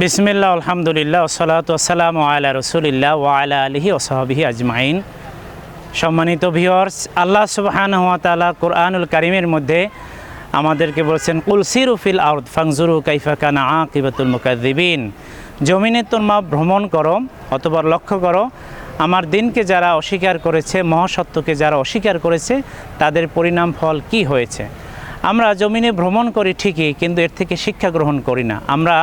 বিসমিল্লা আলহামদুলিল্লাহ ওসলাত ওসালাম আলা রসুলিল্লাহ ওয়ালা আলহি ওসাহাবিহি আজমাইন। সম্মানিত ভিওর্স আল্লাহ সুবহান তালা কোরআনুল কারিমের মধ্যে আমাদেরকে বলছেন কুলসিরু ফিল আউদ ফাংজুরু কাইফা কানা আকিবাতুল মুকাদ্দিবিন জমিনে তোমরা ভ্রমণ করো অথবা লক্ষ্য করো, আমার দিনকে যারা অস্বীকার করেছে, মহাসত্যকে যারা অস্বীকার করেছে, তাদের পরিণাম ফল কি হয়েছে? আমরা জমিনে ভ্রমণ করি ঠিকই, কিন্তু এর থেকে শিক্ষা গ্রহণ করি না। আমরা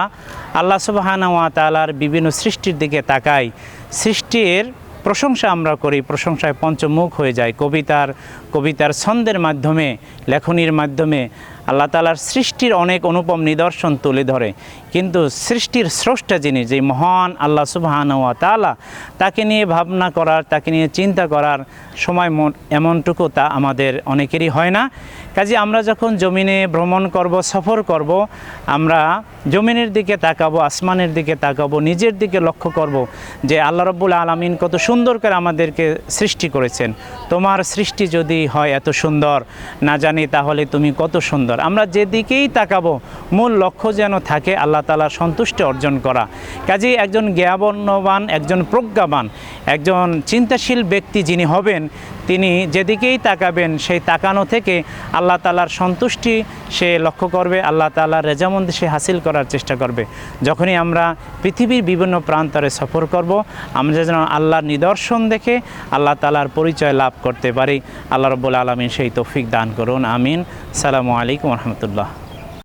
আল্লাহ সুবাহানা ওয়া তালার বিভিন্ন সৃষ্টির দিকে তাকাই। সৃষ্টির প্রশংসা আমরা করি, প্রশংসায় পঞ্চমুখ হয়ে যায় কবিতার কবিতার ছন্দের মাধ্যমে, লেখনির মাধ্যমে আল্লাহ তালার সৃষ্টির অনেক অনুপম নিদর্শন তুলে ধরে। কিন্তু সৃষ্টির স্রষ্টা যিনি যে মহান আল্লাহ সুবাহান ওয়া তালা তাকে নিয়ে ভাবনা করার, তাকে নিয়ে চিন্তা করার সময় এমনটুকু তা আমাদের অনেকেরই হয় না। কাজে আমরা যখন জমিনে ভ্রমণ করব, সফর করব, আমরা জমিনের দিকে তাকাবো, আসমানের দিকে তাকাবো, নিজের দিকে লক্ষ্য করব যে আল্লাহ রব্বুল আলমিন কত সুন্দর করে আমাদেরকে সৃষ্টি করেছেন। তোমার সৃষ্টি যদি হয় এত সুন্দর, না জানি তাহলে তুমি কত সুন্দর। আমরা যেদিকেই তাকাবো, মূল লক্ষ্য যেন থাকে আল্লাহ তালা সন্তুষ্টি অর্জন করা। কাজেই একজন জ্ঞাবর্ণবান একজন প্রজ্ঞাবান, একজন চিন্তাশীল ব্যক্তি যিনি হবেন তিনি যেদিকেই তাকাবেন, সেই তাকানো থেকে আল্লাহ তালার সন্তুষ্টি সে লক্ষ্য করবে, আল্লাহ তালার রেজামন্দি সে হাসিল করার চেষ্টা করবে। যখনই আমরা পৃথিবীর বিভিন্ন প্রান্তরে সফর করব, আমরা যেন আল্লাহর নিদর্শন দেখে আল্লাহ তালার পরিচয় লাভ করতে পারি। আল্লাহ রব্বুল আলমিন সেই তৌফিক দান করুন, আমিন। সালামু আলাইকুম রহমতুল্লাহ।